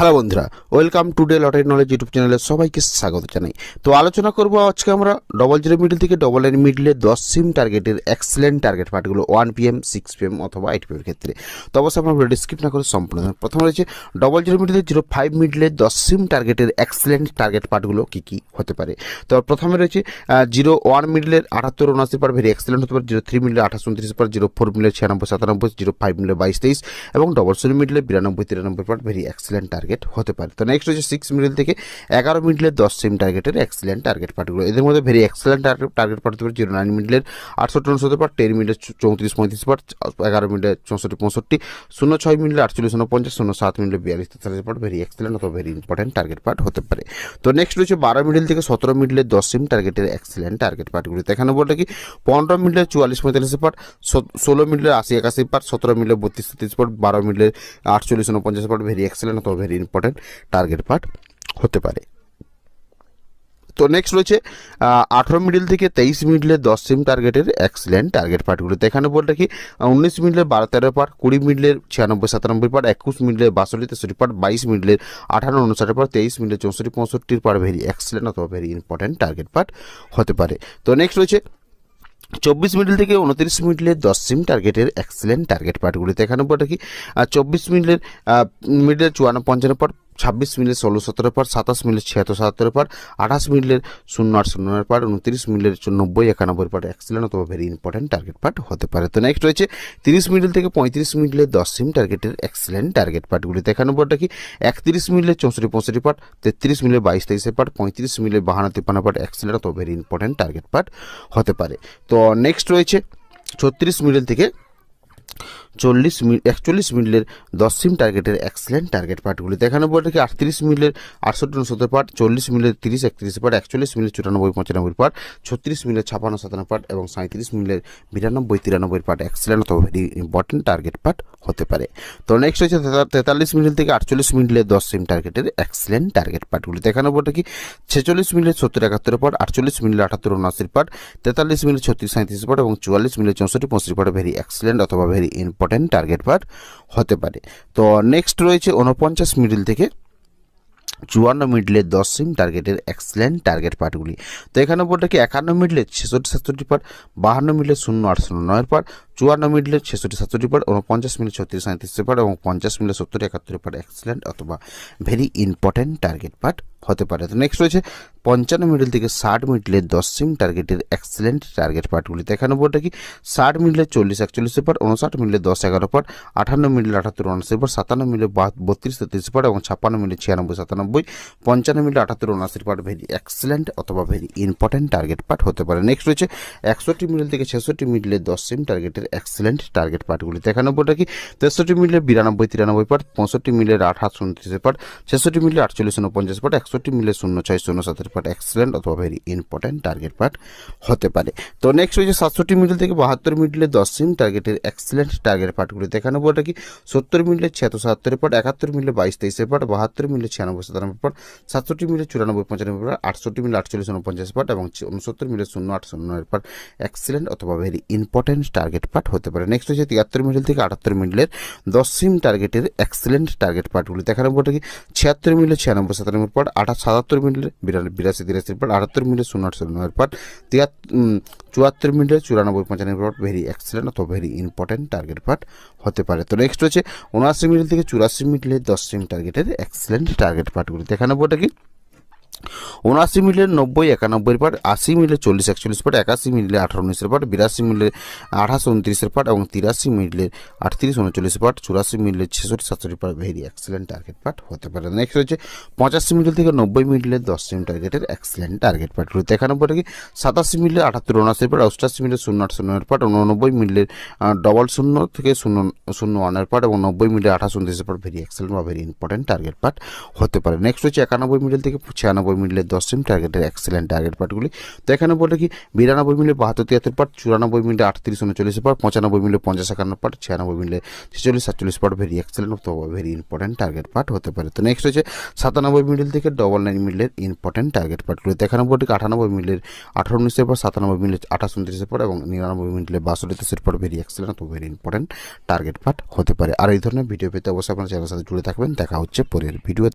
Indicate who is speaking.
Speaker 1: Hello বন্ধুরা welcome to day lottery knowledge YouTube চ্যানেলে সবাইকে স্বাগত জানাই। তো আলোচনা করব আজকে আমরা ডবল জিরো মিডল থেকে ডবল নাইন মিডলে দশ সিম টার্গেটের এক্সেলেন্ট টার্গেট পার্টগুলো ওয়ান পিএম সিক্স পিএম অথবা এইট পিএম ক্ষেত্রে। তো অবশ্যই আমরা ভিডিও স্কিপ না করে সম্পূর্ণ প্রথম রয়েছে ডবল জিরো মিডলে জিরো ফাইভ মিডলে দশ সিম টার্গেটের এক্সেলেন্ট টার্গেট পার্টগুলো কী কী হতে পারে। তো প্রথমে রয়েছে জিরো ওয়ান মিডলের আটাত্তর উনআশি পার ভেরি এক্সেলেন্ট হতে পারে জিরো থ্রি মিডলে আঠাশ উনত্রিশ পার জিরো ফোর মিডলে ছিয়ানব্বই সাতানব্বই জিরো ফাইভ মিডলে বাইশ তেইশ এবং ডবল জিরো মিডলে বিরানব্বই তিরানব্বই পার ভেরি এক্সেলেন্ট টার্গেট হতে পারে। তো নেক্সট হচ্ছে সিক্স মিডল থেকে এগারো মিডলের দশ সিম টার্গেটের এক্সেলেন্ট টার্গেট পার্টগুলো এদের মধ্যে ভেরি এক্সেলেন্ট টার্গেট পার্ট হতে পারে জিরো নাইন মিডলের আটষট্টি উনসত্তর পার টেন মিডলের চৌত্রিশ পঁয়ত্রিশ পার এগারো মিডলে চৌষট্টি পঁয়ষট্টি, শূন্য ছয় মিডলে আটচল্লিশ পঞ্চাশ শূন্য সাত মিডলে বিয়াল্লিশ তেতাল্লিশ পার্ট ভেরি এক্সেলেন্ট অথবা ভেরি ইম্পর্টেন্ট টার্গেট পার্ট হতে পারে। তো নেক্সট রয়েছে বারো মিডিল থেকে সতেরো মিডিলের দশ সিম টার্গেটের এক্সেলেন্ট টার্গেট পার্টগুলো এখানে বলতে কি? পনেরো মিডলের চুয়াল্লিশ পঁয়তাল্লিশ পার ষোলো মিডলের আশি একাশি পার সতেরো মিডলে বত্রিশ তেত্রিশ পার বারো মিডলের আটচল্লিশ উনপঞ্চাশ পার ভেরি এক্সেলেন্ট অথবা ভেরি ইম্পর্টেন্ট টার্গেট পার্ট হতে পারে। তো নেক্সট রয়েছে আঠেরো মিডিল থেকে তেইশ মিডলে দশ সিম টার্গেটের এক্সিলেন্ট টার্গেট পার্টগুলোতে এখানে বলতে কি উনিশ মিডলের বারো তেরো পার কুড়ি মিডলের ছিয়ানব্বই সাতানব্বই পার একুশ মিডলের বাষট্টি তেষট্টি পার বাইশ মিডলের আঠারো উনষাট পার তেইশ মিডলের চৌষট্টি পঁয়ষট্টির পার ভেরি এক্সিলেন্ট অথবা ভেরি ইম্পর্টেন্ট টার্গেট পার্ট হতে পারে। তো নেক্সট রয়েছে চব্বিশ মিডিল থেকে উনত্রিশ মিডিলের দশ সিম টার্গেটের এক্সেলেন্ট টার্গেট পার্টগুলিতে এখানে বলতে কি চব্বিশ মিডলের মিডলের চুয়ান্ন, পঞ্চান্ন পার ছাব্বিশ মিনিটের ষোলো সতেরো পার, সাতাশ মিনিট ছিয়াত্তর সাতাত্তর পার, আঠাশ মিনিটের শূন্য আট শূন্য নয় পার, উনত্রিশ মিনিটের নব্বই একানব্বই পার। এক্সেলেন্ট অথবা ভেরি ইম্পর্টেন্ট টার্গেট পার্ট হতে পারে। তো নেক্সট রয়েছে, তিরিশ মিনিট থেকে পঁয়ত্রিশ মিনিটের দশ সিম টার্গেটের এক্সেলেন্ট টার্গেট পার্টগুলিতে এখানে বলটা কি? একত্রিশ মিনিটের চৌষট্টি পঁয়ষট্টি পার্ট তেত্রিশ মিনিটের বাইশ তেইশে পার্ট পঁয়ত্রিশ মিনিটের বাহান্ন তিপ্পান্ন পার্ট এক্সেলেন্ট অথবা ভেরি ইম্পর্টেন্ট টার্গেট পার্ট হতে পারে। তো নেক্সট রয়েছে, ছত্রিশ মিনিট থেকে চল্লিশ মিনিট একচল্লিশ মিনিটের দশ সিম টার্গেটের এক্সেলেন্ট টার্গেট পার্টগুলি দেখানো বলে কি আটত্রিশ মিনিটের আটষট্টি উনসত্তর পার্ট চল্লিশ মিনিটের তিরিশ একত্রিশ পার্ট একচল্লিশ মিনিট চুরানব্বই পঁচানব্বই পার্ট ছত্রিশ মিনিটের ছাপান্ন সাতান্ন পার্ট এবং সাঁত্রিশ মিনিটের বিরানব্বই তিরানব্বই পার্ট এক্সেলেন্ট অথবা ভেরি ইম্পর্টেন্ট টার্গেট পার্ট হতে পারে। তো নেক্সট হচ্ছে তেতাল্লিশ মিনিট থেকে আটচল্লিশ মিনিটের দশ সিম টার্গেটের এক্সেলেন্ট টার্গেট পার্টগুলি এখানে বলতে কি, ছেচল্লিশ মিনিট সত্তর একাত্তর পার্ট আটচল্লিশ মিনিট আটাত্তর উনআশির পার্ট তেতাল্লিশ মিনিট ছত্রিশ সাঁত্রিশ পার্ট এবং চুয়াল্লিশ মিনিট চৌষট্টি পঁয়ষট্টি পার্ট ভেরি এক্সেলেন্ট অথবা ভেরি ইম্পর্টেন্ট টার্গেট পার্ট হতে পারে। তো নেক্সট রয়েছে উনপঞ্চাশ মিডিল থেকে চুয়ান্ন মিডলের দশ সিম টার্গেটের এক্সেলেন্ট টার্গেট পার্টগুলি তো এখানে বলতে কি, একান্ন মিডলের ছেষট্টি, সাতষট্টি পার বাহান্ন মিডলের শূন্য আট শূন্য নয়ের পার চুয়ান্ন মিডলের ছেষট্টি, সাতষট্টি পার উনপঞ্চাশ মিনিট ছত্রিশ সাঁত্রিশ পার এবং পঞ্চাশ মিনিট সত্তর, একাত্তর পার এক্সেলেন্ট অথবা ভেরি ইম্পর্টেন্ট টার্গেট পার্ট হতে পারে। তো নেক্সট রয়েছে পঞ্চান্ন মিডল থেকে ষাট মিডলের দশ সিম টার্গেটের এক্সেলেন্ট টার্গেট পার্টগুলিতে এখানে বলতে কি, ষাট মিডলের চল্লিশ একচল্লিশের পর উনষাট মিডলের দশ, এগারো পর, আঠান্ন মিডল আটাত্তর উনআশির পর, সাতান্ন মিডলে বত্রিশ, তেত্রিশ পর এবং ছাপ্পান্ন মিনিট ছিয়ানব্বই, সাতানব্বই, পঞ্চান্ন মিনিট আটাত্তর উনআশির পার্ট ভেরি এক্সেলেন্ট অথবা ভেরি ইম্পর্টেন্ট টার্গেট পার্ট হতে পারে। নেক্সট রয়েছে একষট্টি মিডল থেকে ছেষট্টি মিডলের দশ সিম টার্গেটের এক্সেলেন্ট টার্গেট পার্টগুলিতে এখানে বলতে কি? তেষট্টি মিডলের বিরানব্বই, তিরানব্বই পার্ট পঁয়ষট্টি মিলের আট আঠাশ উনত্রিশের পার্ট ছেষট্টি মিডলে আটচল্লিশ উনপঞ্চাশ পার্ট একষট্টি মিডলে শূন্য ছয় শূন্য সাতের পার্ট এক্সেলেন্ট অথবা ভেরি ইম্পর্টেন্ট টার্গেট পার্ট হতে পারে। তো নেক্সট হয়েছে সাতষট্টি মিডল থেকে বাহাত্তর মিডলে দশ সিম টার্গেটের এক্সেলেন্ট টার্গেট পার্টগুলিতে এখানে বলতে কি? সত্তর মিডলে ছিয়াত্তর সাতাত্তরের পার্ট একাত্তর মিডলে বাইশ তেইশের পার্ট বাহাত্তর মিডলে ছিয়ানব্বই সাতানব্বই পার্ট সাতষট্টি মিলে চুরানব্বই পঁচানব্বই পার আটষট্টি মিলে আটচল্লিশ উনপঞ্চাশ পার্ট এবং উনসত্তর মিলে শূন্য আট শূন্য নয় পার্ট এক্সিলেন্ট অথবা ভেরি ইম্পর্টেন্ট টার্গেট পার্ট হতে পারে। নেক্সট হচ্ছে তিয়াত্তর মিডল থেকে আটাত্তর মিডলের দশ সিম টার্গেটের এক্সিলেন্ট টার্গেট পার্টগুলি দেখানো বলতে কি ছিয়াত্তর মিলে ছিয়ানব্বই সাতানব্বই পার্ট আঠাশ সাতাত্তর মিডলে বিরাশি, তিরাশি পার্ট আটাত্তর মিলে শূন্য আট শূন্য নয় পার্ট তিয়াত্তর চুয়াত্তর মিনিটে চুরানব্বই, পঁচানব্বই পার্ট ভেরি এক্সেলেন্ট অথবা ভেরি ইম্পর্টেন্ট টার্গেট পার্ট হতে পারে। তো নেক্সট হচ্ছে, উনআশি মিনিট থেকে চুরাশি মিনিটে দশ সিম টার্গেটের এক্সেলেন্ট টার্গেট পার্টগুলি দেখানো বলতে কি উনআশি মিলের নব্বই, একানব্বই পাট, আশি মিলে চল্লিশ, একচল্লিশ পাট, একাশি মিলে আঠারো উনিশের পাট, বিরাশি মিলে আঠাশ উনত্রিশের পাট এবং তিরাশি মিলে আটত্রিশ, উনচল্লিশ পাট, চুরাশি মিলে ছেষট্টি, সাতষট্টি part very excellent target part হতে পারে। নেক্সট হচ্ছে পঁচাশি মিডল থেকে নব্বই মিডলের দশ সিম টার্গেটের এক্সেলেন্ট টার্গেট পার্ট রয়েছে একানব্বই কি সাতাশি মিলে আটাত্তর, উনআশি পাট, অষ্টাশি মিলে শূন্য আট শূন্যের পাট, উননব্বই মিলে ডবল শূন্য থেকে শূন্য শূন্য ওয়ানের পাট এবং নব্বই মিলে আঠাশ উনত্রিশের পাট ভেরি এক্সেলেন্ট বা ভেরি ইম্পর্টেন্ট টার্গেট পার্ট হতে পারে। নেক্সট হচ্ছে একানব্বই মিডল থেকে ছিয়ানব্বই মিডলের দশ সিম টার্গেটের এক্সেলেন্ট টার্গেট পার্টগুলি তো এখানে বলে কি, বিরানব্বই মিলে বাহাত্তর তিয়াত্তর পার্ট চুরানব্বই মিলে আটত্রিশ উনচল্লিশ পার্ট পঁচানব্বই মিলে পঞ্চাশ একান্ন পার্ট ছিয়ানব্বই মিলে ছেচল্লিশ, সাতচল্লিশ পার্ট ভেরি এক্সেলেন্ট অথবা ভেরি ইম্পর্টেন্ট টার্গেট পার্ট হতে পারে। তো নেক্সট হচ্ছে সাতানব্বই মিডল থেকে ডবল নাইন মিলের ইম্পর্টেন্ট টার্গেট পার্টগুলি তো এখানে বলে আটানব্বই মিলের আঠারো উনিশের পর সাতানব্বই মিলে আঠাশ উনত্রিশের পর এবং নিরানব্বই মিলে বাষট্টি তেইশের পর ভেরি এক্সেলেন্ট অথবা ভেরি ইম্পর্টেন্ট টার্গেট পার্ট হতে পারে। আর এই ধরনের ভিডিও পেতে অবশ্যই আপনার চ্যানেলের সাথে জুড়ে থাকবেন। দেখা হচ্ছে পরের ভিডিও